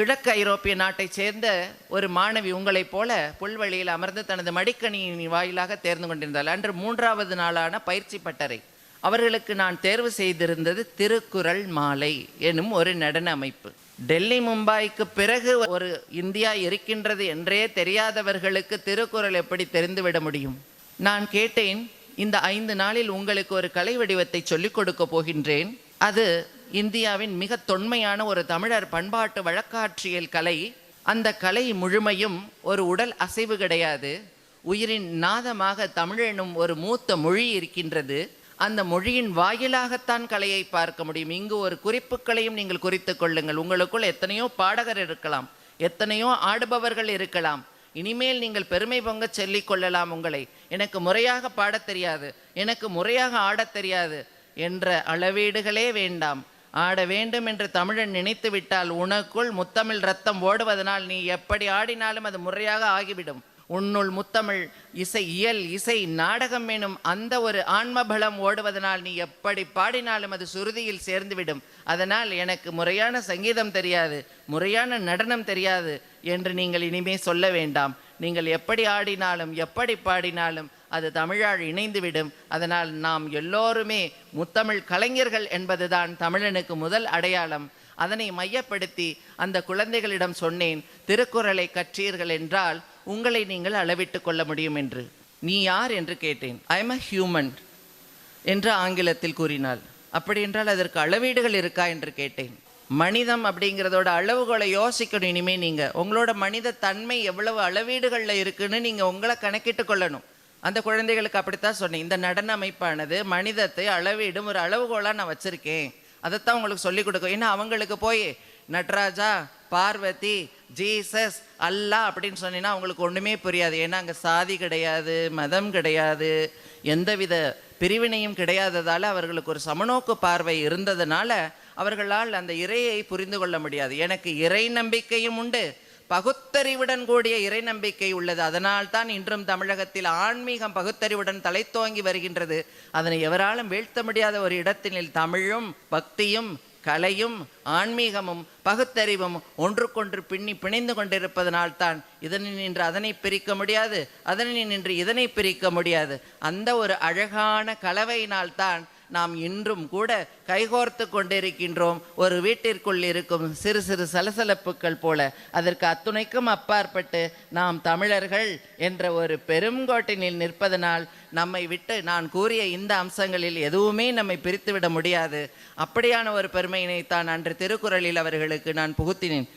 கிழக்கு ஐரோப்பிய நாட்டைச் சேர்ந்த ஒரு மாணவி உங்களைப் போல புல்வெளியில் அமர்ந்து தனது மடிக்கணினி வாயிலாக தேர்ந்து கொண்டிருந்தாள். அன்று மூன்றாவது நாளான பயிற்சி பட்டறை. அவர்களுக்கு நான் தேர்வு செய்திருந்தது திருக்குறள் மாலை எனும் ஒரு நடன அமைப்பு. டெல்லி மும்பாய்க்கு பிறகு ஒரு இந்தியா இருக்கின்றது என்றே தெரியாதவர்களுக்கு திருக்குறள் எப்படி தெரிந்துவிட முடியும்? நான் கேட்டேன் இந்த ஐந்து நாளில் உங்களுக்கு ஒரு கலை வடிவத்தை சொல்லிக் கொடுக்க போகின்றேன். அது இந்தியாவின் மிக தொன்மையான ஒரு தமிழர் பண்பாட்டு வழக்காட்சியல் கலை. அந்த கலை முழுமையும் ஒரு உடல் அசைவு கிடையாது. உயிரின் நாதமாக தமிழ் எனும் ஒரு மூத்த மொழி இருக்கின்றது. அந்த மொழியின் வாயிலாகத்தான் கலையை பார்க்க முடியும். இங்கு ஒரு குறிப்புகளையும் நீங்கள் குறித்து கொள்ளுங்கள். உங்களுக்குள் எத்தனையோ பாடகர் இருக்கலாம். எத்தனையோ ஆடுபவர்கள் இருக்கலாம். இனிமேல் நீங்கள் பெருமை பொங்க சொல்லிக் கொள்ளலாம் உங்களை. எனக்கு முறையாக பாடத் தெரியாது. எனக்கு முறையாக ஆடத் தெரியாது. என்ற அளவீடுகளே வேண்டாம். ஆட வேண்டும் என்று தமிழன் நினைத்து விட்டால் உனக்குள் முத்தமிழ் ரத்தம் ஓடுவதனால் நீ எப்படி ஆடினாலும் அது முறையாக ஆகிவிடும். உன்னுள் முத்தமிழ் இசை இயல் இசை நாடகம் எனும் அந்த ஒரு ஆன்மபலம் ஓடுவதனால் நீ எப்படி பாடினாலும் அது சுருதியில் சேர்ந்துவிடும். அதனால் எனக்கு முறையான சங்கீதம் தெரியாது முறையான நடனம் தெரியாது என்று நீங்கள் இனிமே சொல்ல வேண்டாம். நீங்கள் எப்படி ஆடினாலும் எப்படி பாடினாலும் அது தமிழால் இணைந்துவிடும். அதனால் நாம் எல்லோருமே முத்தமிழ் கலைஞர்கள் என்பதுதான் தமிழனுக்கு முதல் அடையாளம். அதனை மையப்படுத்தி அந்த குழந்தைகளிடம் சொன்னேன் திருக்குறளை கற்றீர்கள் என்றால் உங்களை நீங்கள் அளவிட்டு கொள்ள முடியும் என்று. நீ யார்? என்று கேட்டேன். ஐ எம் அ ஹியூமன் என்று ஆங்கிலத்தில் கூறினாள். அப்படி என்றால் அதற்கு அளவீடுகள் இருக்கா? என்று கேட்டேன். மனிதம் அப்படிங்கிறதோட அளவுகளை யோசிக்கணும் இனிமேல் நீங்கள் உங்களோட மனித தன்மை எவ்வளவு அளவீடுகளில் இருக்குன்னு நீங்கள் உங்களை கணக்கிட்டு கொள்ளணும். அந்த குழந்தைகளுக்கு அப்படித்தான் சொன்னேன். இந்த நடன அமைப்பானது மனிதத்தை அளவிடும் ஒரு அளவுகோலாக நான் வச்சிருக்கேன். அதைத்தான் உங்களுக்கு சொல்லிக் கொடுக்கும் ஏன்னா அவங்களுக்கு போய் நட்ராஜா பார்வதி ஜீசஸ் அல்லா அப்படின்னு சொன்னீங்கன்னா அவங்களுக்கு ஒன்றுமே புரியாது. ஏன்னா அங்கே சாதி கிடையாது மதம் கிடையாது எந்தவித பிரிவினையும் கிடையாததால் அவர்களுக்கு ஒரு சமநோக்கு பார்வை இருந்ததுனால அவர்களால் அந்த இறையை புரிந்து கொள்ள முடியாது. எனக்கு இறை நம்பிக்கையும் உண்டு பகுத்தறிவுடன் கூடிய இறை நம்பிக்கை உள்ளது. அதனால் தான் இன்றும் தமிழகத்தில் ஆன்மீகம் பகுத்தறிவுடன் தலைத்தோங்கி வருகின்றது. அதனை எவராலும் வீழ்த்த முடியாத ஒரு இடத்தினில் தமிழும் பக்தியும் கலையும் ஆன்மீகமும் பகுத்தறிவும் ஒன்றுக்கொன்று பின்னி பிணைந்து கொண்டிருப்பதனால் தான் இதனை நின்று அதனை பிரிக்க முடியாது அதனை நின்று இதனை பிரிக்க முடியாது. அந்த ஒரு அழகான கலவையினால் தான் நாம் இன்றும் கூட கைகோர்த்து கொண்டிருக்கின்றோம். ஒரு வீட்டிற்குள் இருக்கும் சிறு சிறு சலசலப்புகள் போல. அதற்கு அத்துணைக்கும் அப்பாற்பட்டு நாம் தமிழர்கள் என்ற ஒரு பெருங்கோட்டினில் நிற்பதனால் நம்மை விட்டு நான் கூறிய இந்த அம்சங்களில் எதுவுமே நம்மை பிரித்துவிட முடியாது. அப்படியான ஒரு பெருமையினைத்தான் அன்று திருக்குறளில் அவர்களுக்கு நான் புகுத்தினேன்.